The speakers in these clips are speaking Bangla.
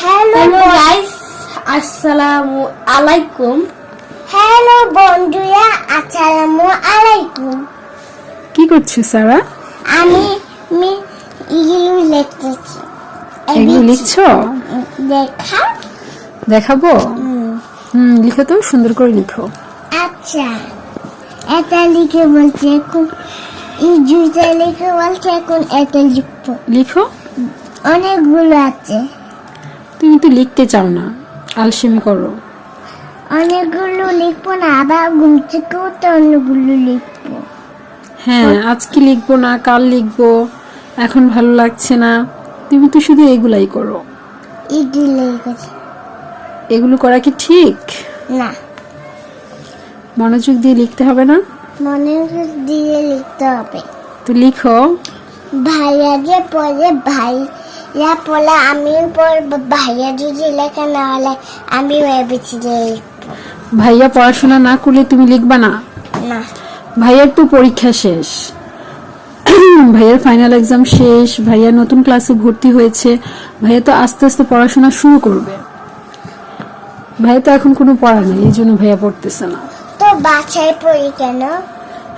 হ্যালো গাইস আসসালামু আলাইকুম হ্যালো বন্ধুরা আসসালামু আলাইকুম কি করছিস সারা আমি আমি ইগুলো লিখতেছি এগুলো লিখছো? দেখা? দেখাবো? হুম। লিখো তো সুন্দর করে লিখো। আচ্ছা। এটা লিখে বলছে এখন এই দুইটা লিখে বলছে এখন এটা লিখব। লিখো। অনেকগুলো আছে। তুমি তো লিখতে চাও না। আলসেমি করো। অনেকগুলো লিখব না আবার ঘুম থেকেও তো অনেকগুলো লিখব। হ্যাঁ আজকে লিখব না কাল লিখব। এখন ভালো লাগছে না। তুমি তো শুধু এগুলাই করো। এগুলো লিখেছি এগুলো করা কি ঠিক? না। মনোযোগ দিয়ে লিখতে হবে না? মনোযোগ দিয়ে লিখতে হবে। তো লিখো। ভাইয়া যে পড়ে ভাইয়া পড়লে আমিও পড়ব ভাইয়া যদি লেখা না হলে আমিও এবিসিডি লিখব ভাইয়া পড়াশোনা না করলে তুমি লিখবা না? না। ভাইয়ার তো পরীক্ষা শেষ। ভাইয়ার ফাইনাল এক্সাম শেষ ভাইয়া নতুন ক্লাসে ভর্তি হয়েছে ভাইয়া তো আস্তে আস্তে পড়াশোনা শুরু করবে। ভাইয়া তো এখন কোনো পড়া নেই এই জন্য ভাইয়া পড়তেছে না। তো বাসায় পড়ি কেন?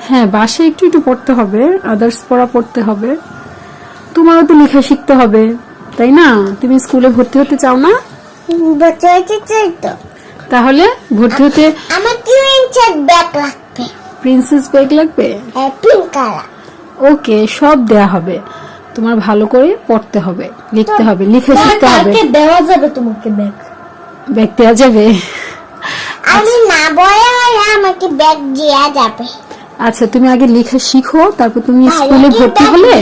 হ্যাঁ বাসায় একটু একটু পড়তে হবে আদার্স পড়া পড়তে হবে। তোমারও তো লেখা শিখতে হবে। তাই না? তুমি স্কুলে ভর্তি হতে চাও না? বছরতে চাই তো। তাহলে ভর্তি হতে আমার চার ব্যাগ লাগবে। প্রিন্সেস ব্যাগ লাগবে? হ্যাঁ পিঙ্ক কালার ওকে সব দেয়া হবে। তোমার ভালো করে পড়তে হবে লিখতে হবে লিখে শিখতে হবে। দেওয়া যাবে তোমাকে ব্যাগ ব্যাগ দেওয়া যাবে? আমি না বলে আমাকে ব্যাগ দেওয়া যাবে। আচ্ছা তুমি আগে লিখে শিখো তারপর তুমি স্কুলে ভর্তি হলে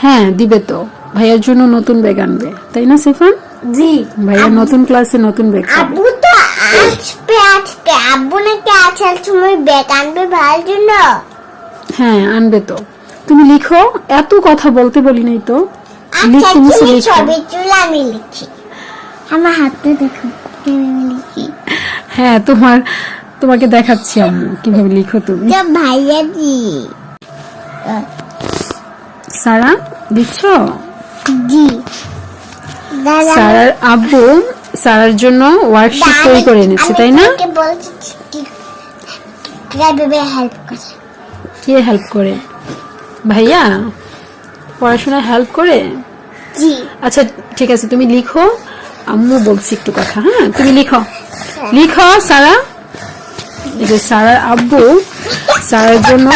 হ্যাঁ দিবে তো। ভাইয়ার জন্য নতুন ব্যাগ আনবে তাই না সিফান? জি। ভাইয়া নতুন ক্লাসে নতুন ব্যাগ আব্বু তো আসবে আজকে। আব্বু নাকি আসার সময় ব্যাগ আনবে ভাইয়ের জন্য? হ্যাঁ আনবে তো। তুমি লিখো এত কথা বলতে বলি নাই তো। আচ্ছা তুমি লিখো? ছবি তুলে আমি লিখি। আমার হাতে দেখো কীভাবে লিখি। হ্যাঁ তোমার তোমাকে দেখাচ্ছি আমি কীভাবে লিখো তুমি। ভাইয়া দি। সারা লিখছো জি সারার আব্বু সারার জন্য ওয়ার্কশিট তৈরি করে এনেছে তাই না? কি হেল্প করে? ভাইয়া পড়াশোনায় হেল্প করে? জি। আচ্ছা ঠিক আছে তুমি লিখো। আম্মু বলছি একটু কথা হ্যাঁ? তুমি লিখো। লিখো সারা। এই যে সারার আব্বু সারার জন্য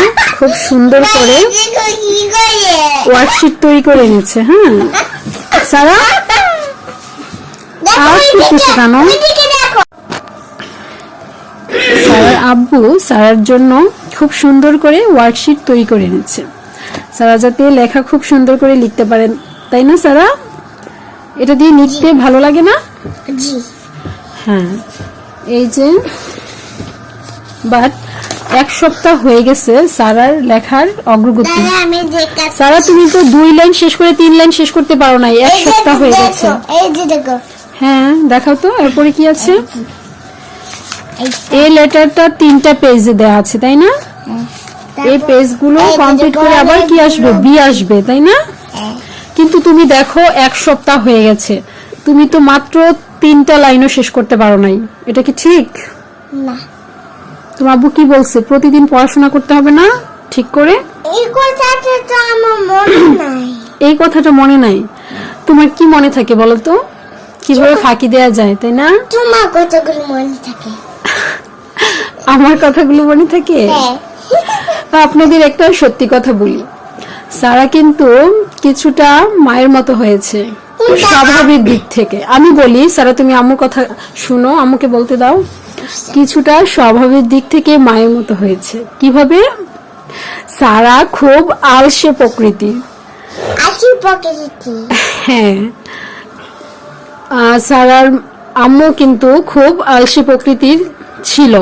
খুব সুন্দর করে কি ওয়ার্কশিট তৈরি করে এনেছে হ্যাঁ। সারা? ওইদিকে, করতেছে কেন? সারার আব্বু সারার জন্য খুব সুন্দর করে ওয়ার্কশিট তৈরি করে এনেছে সারা যাতে লেখা খুব সুন্দর করে লিখতে পারেন। তাই না সারা? এটা দিয়ে লিখতে ভালো লাগে না? হ্যাঁ। এই যে বাট এক সপ্তাহ হয়ে গেছে সারার লেখার অগ্রগতি। সারা তুমি তো দুই লাইন শেষ করে তিন লাইন শেষ করতে পারো নাই এক সপ্তাহ হয়ে গেছে। হ্যাঁ দেখাও তো এরপরে কি আছে? এই লেটারটা তিনটা পেজে দেওয়া আছে তাই না? এই পেজগুলো কমপ্লিট করে আবার কি আসবে? বি আসবে তাই না? হ্যাঁ, কিন্তু তুমি দেখো এক সপ্তাহ হয়ে গেছে। তুমি তো মাত্র তিনটা লাইনও শেষ করতে পারো নাই। এটা কি ঠিক? না। তোমার আব্বু কি বলছে? প্রতিদিন পড়াশোনা করতে হবে না? ঠিক করে? এই কথাটা তো আমার মনে নাই। এই কথাটা মনে নাই? তোমার কি মনে থাকে বলো তো? কীভাবে ফাঁকি দেয়া যায় তাই না? তোমার কথাগুলো মনে থাকে। আমার কথাগুলো মনে থাকে? হ্যাঁ। আপনাদের একটা সত্যি কথা বলি। সারা কিন্তু কিছুটা মায়ের মতো হয়েছে। স্বাভাবিক দিক থেকে। আমি বলি সারা তুমি আম্মুর কথা শুনো আম্মুকে বলতে দাও। কিছুটা স্বাভাবিক দিক থেকে মায়ের মতো হয়েছে। কীভাবে? সারা খুব আলসে প্রকৃতি। হ্যাঁ। সারার আম্মু কিন্তু খুব আলসে প্রকৃতির ছিল।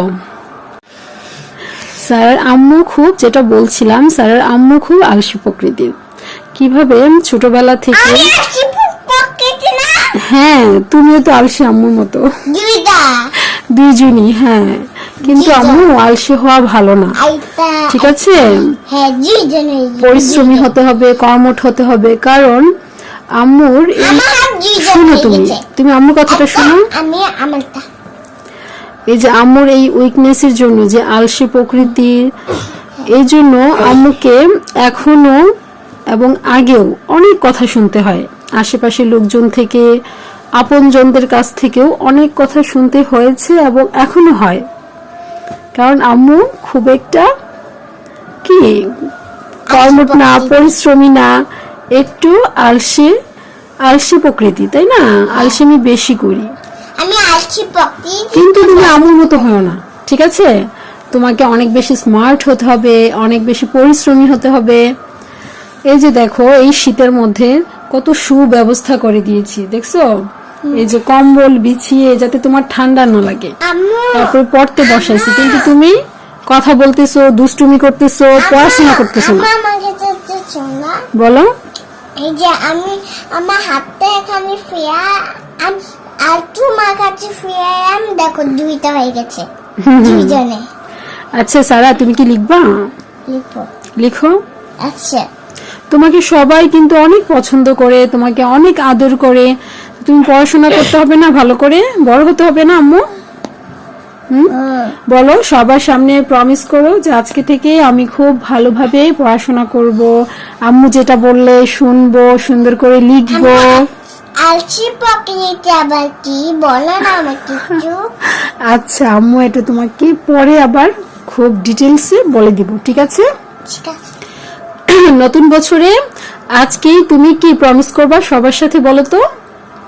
স্যার আম্মু খুব যেটা বলছিলাম স্যারের আম্মু খুব আলসে প্রকৃতির। কীভাবে? ছোটবেলা থেকে হ্যাঁ তুমিও তো আলসে আম্মুর মতো। দুইজনই হ্যাঁ। কিন্তু আম্মু আলসে হওয়া ভালো না। ঠিক আছে? হ্যাঁ পরিশ্রমী হতে হবে কর্মঠ হতে হবে কারণ আম্মুর শোনো তুমি তুমি আম্মুর কথাটা শোনো। এই যে আম্মুর এই উইকনেসের জন্য যে আলসে প্রকৃতির এই জন্য আম্মুকে এখনও এবং আগেও অনেক কথা শুনতে হয়। আশেপাশের লোকজন থেকে আপনজনদের কাছ থেকেও অনেক কথা শুনতে হয়েছে এবং এখনও হয়। কারণ আম্মু খুব একটা কি কর্মট না পরিশ্রমী না একটু আলসে আলসে প্রকৃতি তাই না? আলসে আমি বেশি করি। আমি কিন্তু তুমি আমুর মতো হও না ঠিক আছে? তোমাকে অনেক বেশি স্মার্ট হতে হবে অনেক বেশি পরিশ্রমী হতে হবে। এই যে দেখো এই শীতের মধ্যে কত সুব্যবস্থা করে দিয়েছি দেখছ? এই যে কম্বল বিছিয়ে যাতে তোমার ঠান্ডা না লাগে। তারপরে পড়তে বসাইছি। কিন্তু তুমি কথা বলতেছো দুষ্টুমি করতেছো পড়াশোনা করতেছো না। বলো। এই যে আমি আমার হাতটা এখানে ফিয়া আম- আর তোমার কাছে ফিয়াম দেখো দুইটা হয়ে গেছে দুইজনে। আচ্ছা সারা তুমি কি লিখবা? লিখো লিখো। আচ্ছা। তোমাকে সবাই কিন্তু অনেক পছন্দ করে তোমাকে অনেক আদর করে তুমি পড়াশোনা করতে হবে না ভালো করে। বড় হতে হবে না আম্মু? বলো সবার সামনে প্রমিস করো যে আজকে থেকে আমি খুব ভালোভাবে পড়াশোনা করব। আম্মু যেটা বললে শুনব সুন্দর করে লিখব। আচ্ছা আম্মু এটা তোমাকে পরে আবার খুব ডিটেলসে বলে দিব ঠিক আছে? ঠিক আছে। নতুন বছরে আজকেই তুমি কি প্রমিস করবা সবার সাথে বলো তো?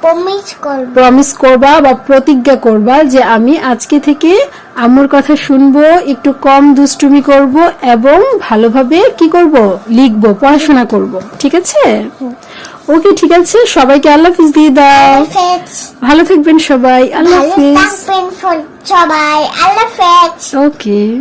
প্রমিস করবা। বা প্রতিজ্ঞা করবা যে আমি আজকে থেকে আম্মুর কথা শুনব একটু কম দুষ্টুমি করব এবং ভালোভাবে কি করব? লিখব পড়াশোনা করব। ঠিক আছে? ওকে ঠিক আছে। সবাইকে আল্লাহ হাফিজ দিয়ে দাও। ভালো থাকবেন সবাই। আল্লাহ হাফিজ। সবাই। আল্লাহ ফেজ ওকে।